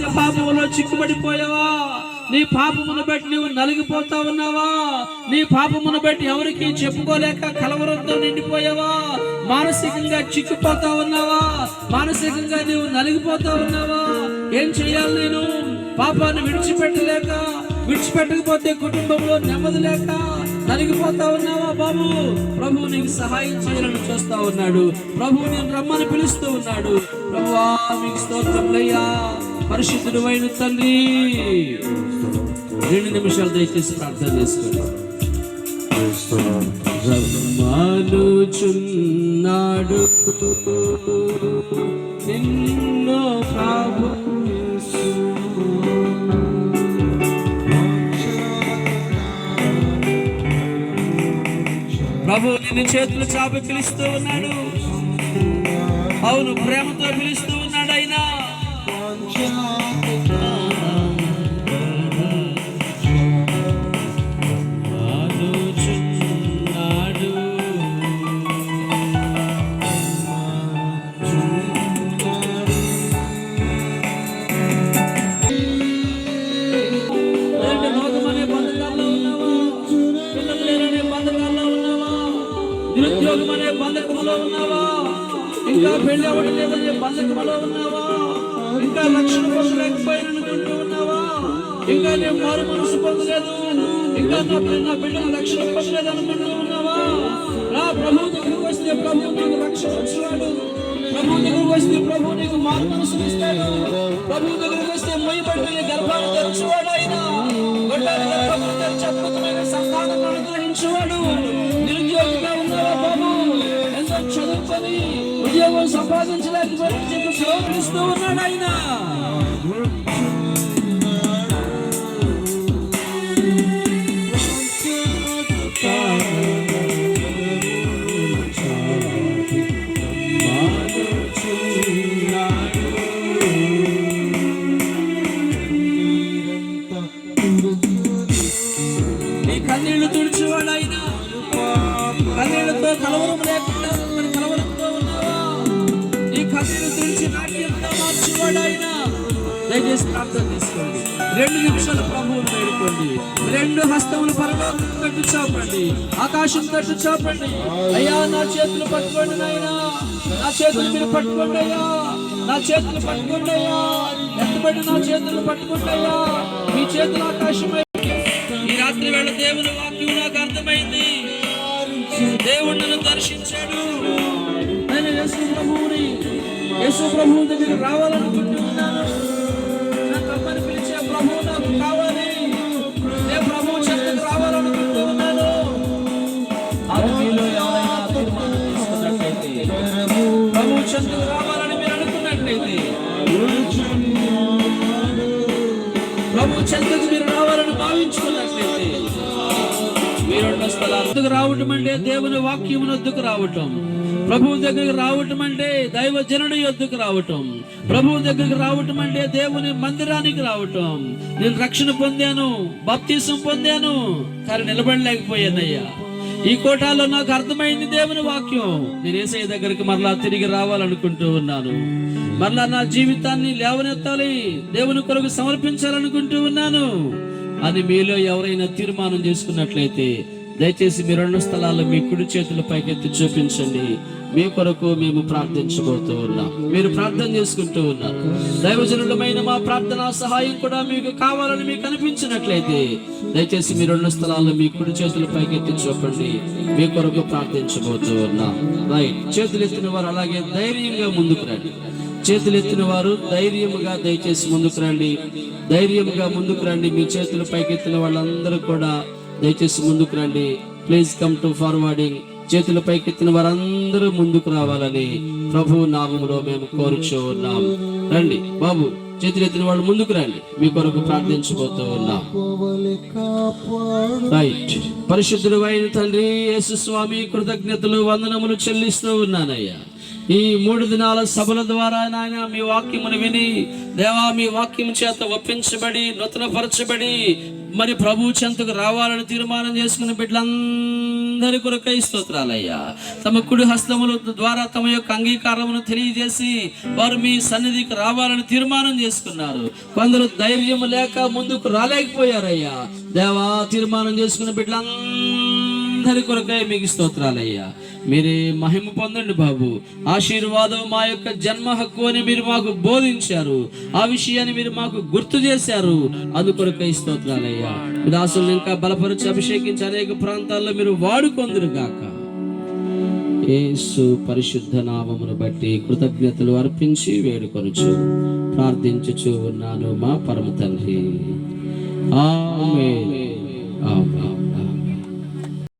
రహస్య పాపములో చిక్కుబడిపోయావా? నీ పాపమును బట్టి నువ్వు నలిగిపోతా ఉన్నావా? నీ పాపమును బట్టి ఎవరికి చెప్పుకోలేక కలవరంతో నిండిపోయావా? మానసికంగా చిక్కుపోతా ఉన్నావా? మానసికంగా నీవు నలిగిపోతా ఉన్నావా? ఏం చేయాలి నేను? పాపాన్ని విడిచిపెట్టలేక విడిచిపెట్టకపోతే కుటుంబంలో నెమ్మది లేక నలిగిపోతా ఉన్నావా బాబు? ప్రభు నీకు సహాయం చేయాలని చూస్తా ఉన్నాడు. ప్రభు నేను రమ్మని పిలుస్తూ ఉన్నాడు. ప్రభువా మీకు స్తోత్రం పరిశుద్ధుడు అయిన తండ్రి రెండు నిమిషాలు దయచేసి ప్రార్థన చేసుకోండి రమ్మనుచున్నాడు ప్రభు ప్రభు నిన్ను చేతులు చాపి పిలుస్తూ ఉన్నాడు. అవును ప్రేమతో పిలుస్తూ బంధకములో ఉన్నావా? ఇంకా పెళ్ళి అవ్వడం లేదనే బంధకములో ఉన్నావా? ఇంకా రక్షణ పొందలేకపోయాననుకుంటూ ఉన్నావా? ఇంకా నేను మారు మనసు పొందలేదు. ఇంకా నా బిడ్డ నా బిడ్డను రక్షణ పొందలేదు అనుకుంటూ ఉన్నావా? నా ప్రభు దగ్గరికి వస్తే ప్రభు నీకు రక్షణ వచ్చాడు ప్రభు దగ్గరికి వస్తే ప్రభు నీకు మారు మనసు ఇస్తాడు. ప్రభు దగ్గరికి వస్తే మొయ్యబడిన గర్భాన్ని తెరచువాడు ఆయన. గొడ్డాన్ని గర్భమును తెరిచి అద్భుతమైన సంతానం అనుగ్రహించువాడు. ఉద్యోగం సంపాదించలేకపోయి చెప్పి శ్రోమిస్తూ ఉన్నాడు ఆయన? నీ కన్నీళ్ళు తుడిచేవాడు ఆయన. కన్నీళ్ళతో కలవరం లేకుండా మరి కలవరంతో ఉన్నావా నీ కన్నీళ్ళు నాట్యంతో మార్చేవాడు ఆయన దయచేసి ప్రార్థన చేసుకోండి. రెండు నిమిషాలు ప్రభువును వేడుకోండి. రెండు హస్తములు పరలోకం తట్టు చాపండి. ఆకాశం తట్టు చాపండి. అయ్యా నా చేతులు పట్టుకోండి నాయనా. నా చేతులు మీరు పట్టుకోండి అయ్యా. నా చేతులు పట్టుకోండి అయ్యా. ఎత్తబడి నా చేతులు పట్టుకోండి అయ్యా. మీ చేతులు ఆకాశమై ఈ రాత్రి వేళ దేవుని వాక్యం నాకు అర్థమైంది. దేవుడు నన్ను దర్శించాడు. యేసు ప్రభువు దగ్గర రావాలనుకుంటూ ఉన్నాను నాకు అమ్మని పిలిచే ప్రభువు నాకు కావాలి. నేను ప్రభువు చెంతకు రావాలనుకుంటూ ఉన్నాను అది మీలో ఎవరైనా తీర్మానం తీసుకున్నట్లయితే ప్రభువు చెంతకు రావాలని మీరు అనుకున్నట్లయితే. ప్రభు చెంతకు మీరు రావాలని భావించుకున్నట్లయితే. మీరున్న స్థలాలకు రావటం అంటే దేవుని వాక్యమును వద్దకు రావటం. ప్రభువు దగ్గరికి రావటం అంటే దైవ జనుడి యొద్దకు రావటం. ప్రభువు దగ్గరికి రావటం అంటే దేవుని మందిరానికి రావటం. నేను రక్షణ పొందాను బప్తీసం పొందాను కానీ నిలబడలేకపోయానయ్యా. ఈ కోటాలో నాకు అర్థమైంది దేవుని వాక్యం. నేను ఏసఐ దగ్గరికి మరలా తిరిగి రావాలనుకుంటూ ఉన్నాను. మరలా నా జీవితాన్ని లేవనెత్తాలి దేవుని కొరకు సమర్పించాలనుకుంటూ ఉన్నాను. అని మీలో ఎవరైనా తీర్మానం చేసుకున్నట్లయితే దయచేసి మీ రెండు స్థలాలు మీ కుడి చేతుల పైకెత్తి చూపించండి. మీ కొరకు మేము ప్రార్థించబోతూ ఉన్నాం. మీరు ప్రార్థన చేసుకుంటూ ఉన్నారు. దైవజనులమైన మా ప్రార్థన సహాయం కూడా మీకు కావాలని మీకు అనిపించినట్లయితే దయచేసి మీ రెండు స్థలాల్లో మీ కుడి చేతుల పైకెత్తి చూపండి. మీ కొరకు ప్రార్థించబోతూ ఉన్నాం. రైట్. చేతులు ఎత్తిన వారు అలాగే ధైర్యంగా ముందుకు రండి. చేతులు ఎత్తిన వారు ధైర్యముగా దయచేసి ముందుకు రండి. ధైర్యముగా ముందుకు రండి. మీ చేతులు పైకెత్తిన వాళ్ళందరూ కూడా దయచేసి ముందుకు రండి. ప్లీజ్ కమ్ టు ఫార్వర్డింగ్ చేతుల పైకెత్తిన వారందరూ ముందుకు రావాలని ప్రభు నామములో మేము కోరుచూ ఉన్నాం రండి బాబు చేతులు ఎత్తిన వాళ్ళు ముందుకు రండి. మీ కొరకు ప్రార్థించబోతూ ఉన్నాం. రైట్ పరిశుద్ధుడు అయిన తండ్రి యేసు స్వామి కృతజ్ఞతలు వందనములు చెల్లిస్తూ ఉన్నానయ్యా. ఈ మూడు దినాల సభల ద్వారా నాయన మీ వాక్యమును విని దేవా మీ వాక్యం చేత ఒప్పించబడి నూతనపరచబడి మరి ప్రభు చెంతకు రావాలని తీర్మానం చేసుకున్న బిడ్డలందరి కొరకై స్తోత్రాలయ్యా. తమ కుడి హస్తముల ద్వారా తమ యొక్క అంగీకారమును తెలియజేసి వారు మీ సన్నిధికి రావాలని తీర్మానం చేసుకున్నారు. కొందరు ధైర్యం లేక ముందుకు రాలేకపోయారయ్యా. దేవా తీర్మానం చేసుకున్న బిడ్డలందరూ కొరకై మీకు స్తోత్రాలయ్యా. మీరే మహిమ పొందండి బాబు. ఆశీర్వాదం మా యొక్క జన్మ హక్కు అని మీరు మాకు బోధించారు. ఆ విషయాన్ని మీరు మాకు గుర్తు చేశారు. అందుకొరకై స్తోత్రాలయ్యా. మీ దాసులను ఇంకా బలపరిచి అభిషేకించి అనేక ప్రాంతాల్లో మీరు వాడుకొందురు గాక ఏసు పరిశుద్ధ నామమును బట్టి కృతజ్ఞతలు అర్పించి వేడుకొనుచు ప్రార్థించుచు ఉన్నాను మా పరమ తండ్రి. ఆమె ఆమె